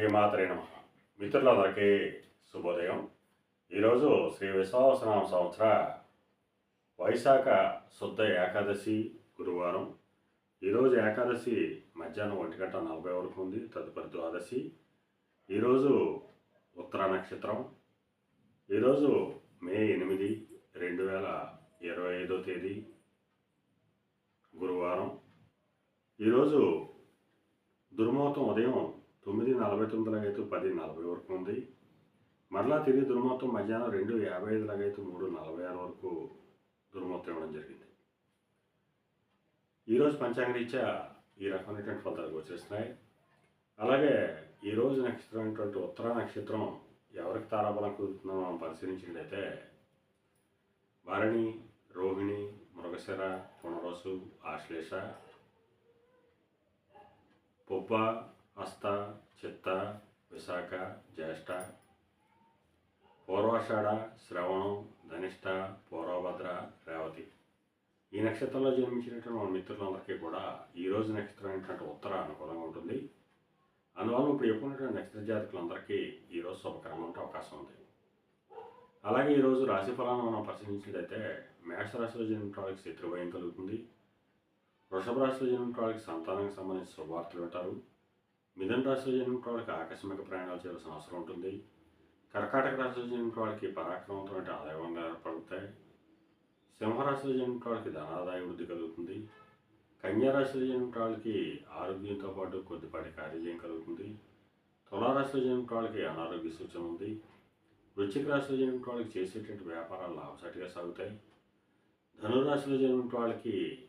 శ్రీమాతరే నమ. మిత్రులందరికీ శుభోదయం. ఈరోజు శ్రీ విశ్వాసనామ సంవత్సర వైశాఖ శుద్ధ ఏకాదశి గురువారం. ఈరోజు ఏకాదశి మధ్యాహ్నం ఒంటి గంట నలభై వరకు ఉంది తదుపరి ద్వాదశి. ఈరోజు ఉత్తర నక్షత్రం. ఈరోజు మే ఎనిమిది రెండు వేల ఇరవై ఐదో తేదీ గురువారం. ఈరోజు దుర్ముహూర్తం ఉదయం తొమ్మిది నలభై తొమ్మిదిలాగైతే పది నలభై వరకు ఉంది. మరలా తిరిగి దుర్మొత్తం మధ్యాహ్నం రెండు యాభై ఐదులాగైతే మూడు నలభై ఆరు వరకు దుర్మొత్తం ఇవ్వడం జరిగింది. ఈరోజు పంచాంగ రీత్యా ఈ రకమైనటువంటి ఫలితాలు వచ్చేస్తున్నాయి అలాగే ఈరోజు నక్షత్రం అయినటువంటి ఉత్తర నక్షత్రం ఎవరికి తారాబలం కుదురుతుందో మనం పరిశీలించినట్లయితే భరణి రోహిణి మృగశిర పునరసు ఆశ్లేష పొబ్బ హస్త చిత్త విశాఖ జ్యేష్ఠ. పూర్వాషాఢ శ్రవణం ధనిష్ట పూర్వభద్ర రేవతి. ఈ నక్షత్రంలో జన్మించినటువంటి మన మిత్రులందరికీ కూడా ఈ రోజు నక్షత్రం ఏంటంటే ఉత్తర అనుకూలంగా ఉంటుంది. అందువల్ల ఇప్పుడు చెప్పుకున్నటువంటి నక్షత్ర జాతకులందరికీ ఈరోజు శుభకరంగా ఉంటే అవకాశం ఉంది. అలాగే ఈరోజు రాశి ఫలాలను మనం పరిశీలించినట్లయితే మేషరాశిలో జన్మించిన వాళ్ళకి శత్రుభయం కలుగుతుంది. వృషభ రాశిలో జన్మించిన వాళ్ళకి సంతానానికి సంబంధించిన శుభవార్తలు ఉంటారు మిథున రాశిలో జన్మించిన వాళ్ళకి ఆకస్మిక ప్రయాణాలు చేయాల్సిన అవసరం ఉంటుంది. కర్కాటక రాశిలో జన్మించిన వాళ్ళకి పరాక్రమంతో ఆదాయంగా ఏర్పడతాయి. సింహరాశిలో జన్మించిన వాళ్ళకి ధనాదాయ వృద్ధి కలుగుతుంది. కన్యారాశిలో జన్మించిన వాళ్ళకి ఆరోగ్యంతో పాటు కొద్దిపాటి కార్యజయం కలుగుతుంది. తులారాశిలో జన్మించిన వాళ్ళకి అనారోగ్య సూచన ఉంది. వృశ్చిక రాశిలో జన్మించిన వాళ్ళకి చేసేటువంటి వ్యాపారాలు లాభసాటిగా సాగుతాయి. ధనురాశిలో జన్మించిన వాళ్ళకి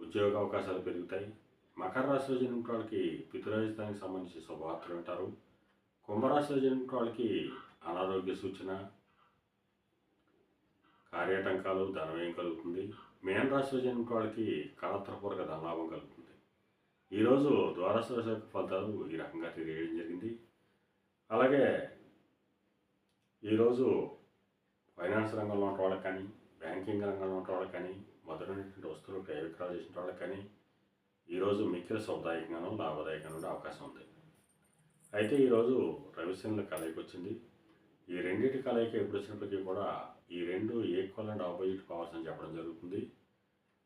ఉద్యోగ అవకాశాలు పెరుగుతాయి. మకర రాశిలో జన్మించిన వాళ్ళకి పితృరాజధానికి సంబంధించి శుభవార్తలు వింటారు కుంభరాశిలో జన్మించిన వాళ్ళకి అనారోగ్య సూచన కార్యాటంకాలు ధనవ్యయం కలుగుతుంది. మేన రాశిలో జన్మించిన వాళ్ళకి కళత్రపూర్వక ధనలాభం కలుగుతుంది. ఈరోజు ద్వాదశ రాశి యొక్క ఫలితాలు ఈ రకంగా తెలియడం జరిగింది. అలాగే ఈరోజు ఫైనాన్స్ రంగంలో ఉన్న వాళ్ళకి కానీ బ్యాంకింగ్ రంగంలో ఉన్న వాళ్ళకి కానీ మొదలైనటువంటి వస్తువులు క్రయ విక్రయాలు చేసిన వాళ్ళకి కానీ ఈరోజు మిక్కిల సౌదాయకంగానూ లాభదాయకంగా ఉండే అవకాశం ఉంది. అయితే ఈరోజు రవిశనుల కలయిక వచ్చింది. ఈ రెండింటి కలయిక ఎప్పుడు వచ్చినప్పటికీ కూడా ఈ రెండు ఈక్వల్ అండ్ ఆపోజిట్ పవర్స్ అని చెప్పడం జరుగుతుంది.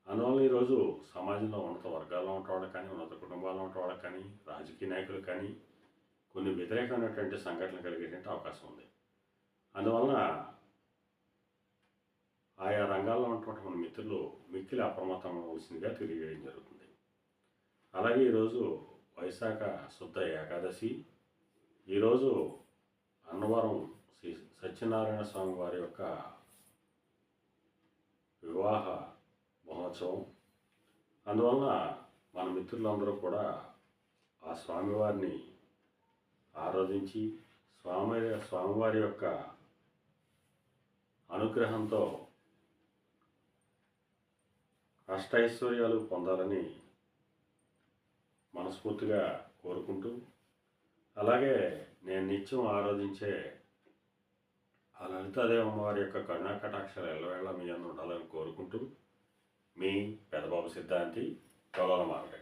అందువల్ల ఈరోజు సమాజంలో ఉన్నత వర్గాల్లో ఉన్న కానీ ఉన్నత కుటుంబాల్లో ఉన్న కానీ రాజకీయ నాయకులు కానీ కొన్ని వ్యతిరేకమైనటువంటి సంఘటనలు కలిగేటువంటి అవకాశం ఉంది. అందువలన ఆయా రంగాల్లో ఉన్నటువంటి మన మిత్రులు మిక్కిలి అప్రమత్తం అవ్వాల్సిందిగా తెలియజేయడం జరుగుతుంది. అలాగే ఈరోజు వైశాఖ శుద్ధ ఏకాదశి. ఈరోజు అన్నవరం శ్రీ సత్యనారాయణ స్వామి వారి యొక్క వివాహ మహోత్సవం. అందువలన మన మిత్రులందరూ కూడా ఆ స్వామివారిని ఆరాధించి స్వామి స్వామివారి యొక్క అనుగ్రహంతో అష్టైశ్వర్యాలు పొందాలని మనస్ఫూర్తిగా కోరుకుంటూ అలాగే నేను నిత్యం ఆరాధించే ఆ లలితాదేవి అమ్మవారి యొక్క కరుణా కటాక్షాలు ఎల్లవేళ మీ అందరూ ఉండాలని కోరుకుంటూ మీ పెదబాబు సిద్ధాంతి తొలల మార్గ.